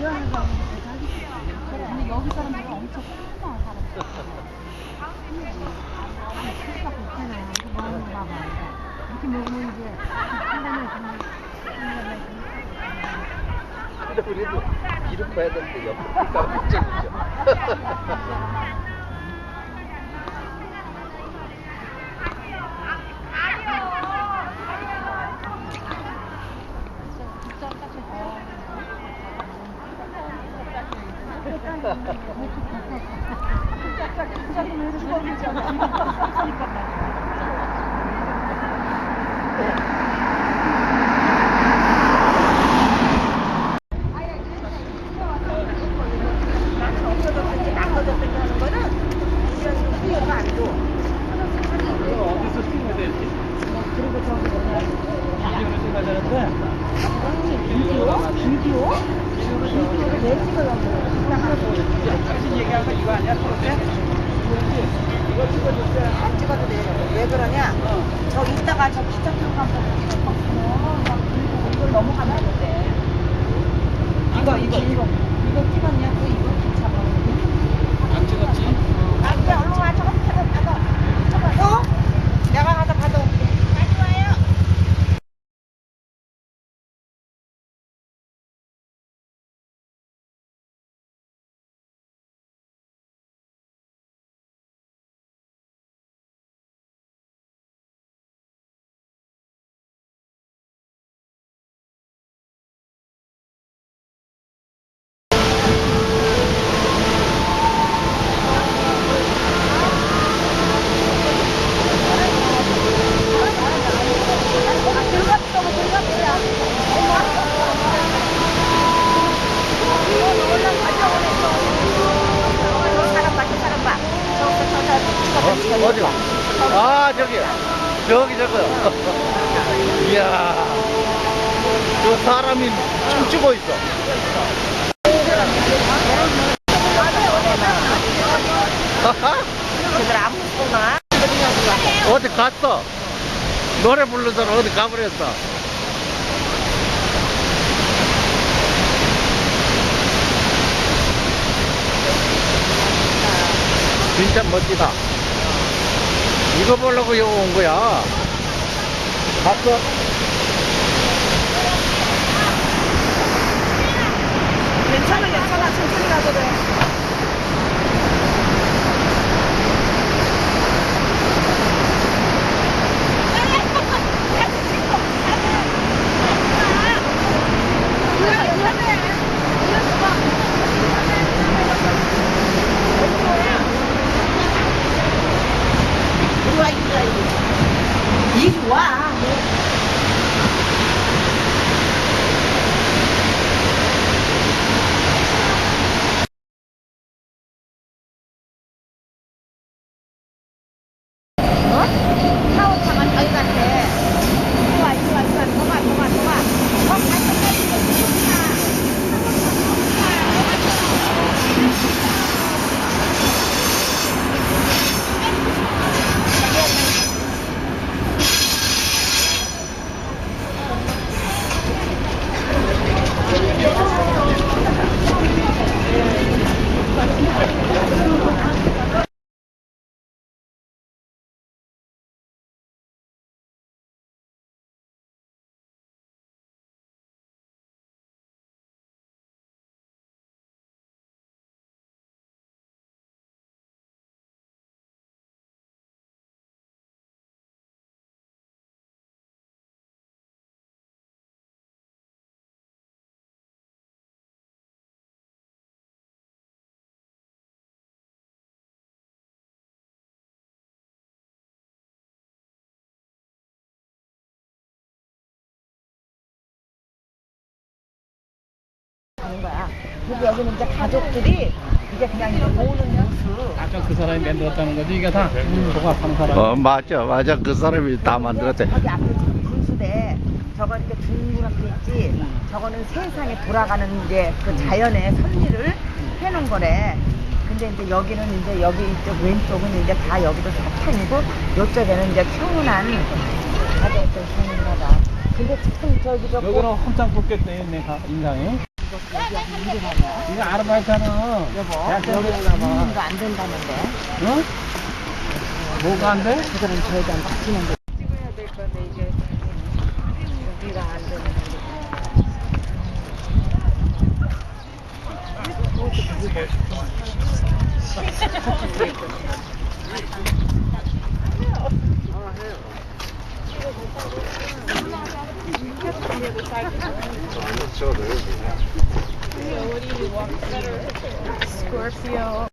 이것도 대여하는 거 근데 여기 사람들은 엄청 큰다 사람. 키가 좋잖아. 이거 먹는 거 봐봐. 이렇게 먹으면 이제 그냥 근데 우리도 이름 봐야 되는데 옆에 있다가 걱정이죠. 비디오? 비디오를 왜 찍으려고 당신 얘기한 거 이거 아니야? 그런데? 이거 찍어줄게. 안 찍어도 돼. 왜 그러냐? 저 이따가 저 기차 타고 가면 이걸 넘어가면 안 돼. 이거 이거 이거 이거 찍었냐고 이거 기차 안 찍었지? 아 그래 얼른 와 저거 받아 받아. 어? 내가 가서 받아올게. 빨리 와요. 저 사람 봐, 저 사람 봐. 저거 저저 찍 어. 어, 어디가? 아, 저기. 저기 저거요. 이야. 저 사람이 춤추고 있어. 어디 갔어? 노래 부르더라 어디 가버렸어? 진짜 멋지다. 이거 보려고 여기 온 거야. 갔어? 괜찮아, 괜찮아. 천천히 가도 돼. 이리 와, 이리 와, 이리 와. 이리 와. 샤워차가 저기 갔대. 이리 와, 이리 와, 이리 와. 더 가, 더 가, 더 가. 더 갈 때까지 좀 가는 거야. 그리고 여기는 이제 가족들이 이제 그냥 이렇게 모으는 모습. 아까 그 사람이 만들었다는 거지? 이게 다? 조각하는 사람. 어, 맞아, 맞아. 그 사람이 다 만들었대. 저기 앞에 지금 분수대 저거 이렇게 둥그렇게 있지. 저거는 세상에 돌아가는 이제 그 자연의 섭리를 해놓은 거래. 근데 이제 여기는 이제 여기 이쪽 왼쪽은 이제 다 여기도 다 편이고 이쪽에는 이제 평온한 편인가 봐. 근데 참 저기 저 여기는 한참 붙겠네, 내가 인상에. 이거 아르바이트는 여보 대학생 여기 봐. 거안 된다는데. 응? 뭐가 안 돼? 그들은 저희한테 바뀌는데. 찍어야 될 건데 이제 여기가 안 되는데. 안 쳐도 I'm not sure what you? Scorpio.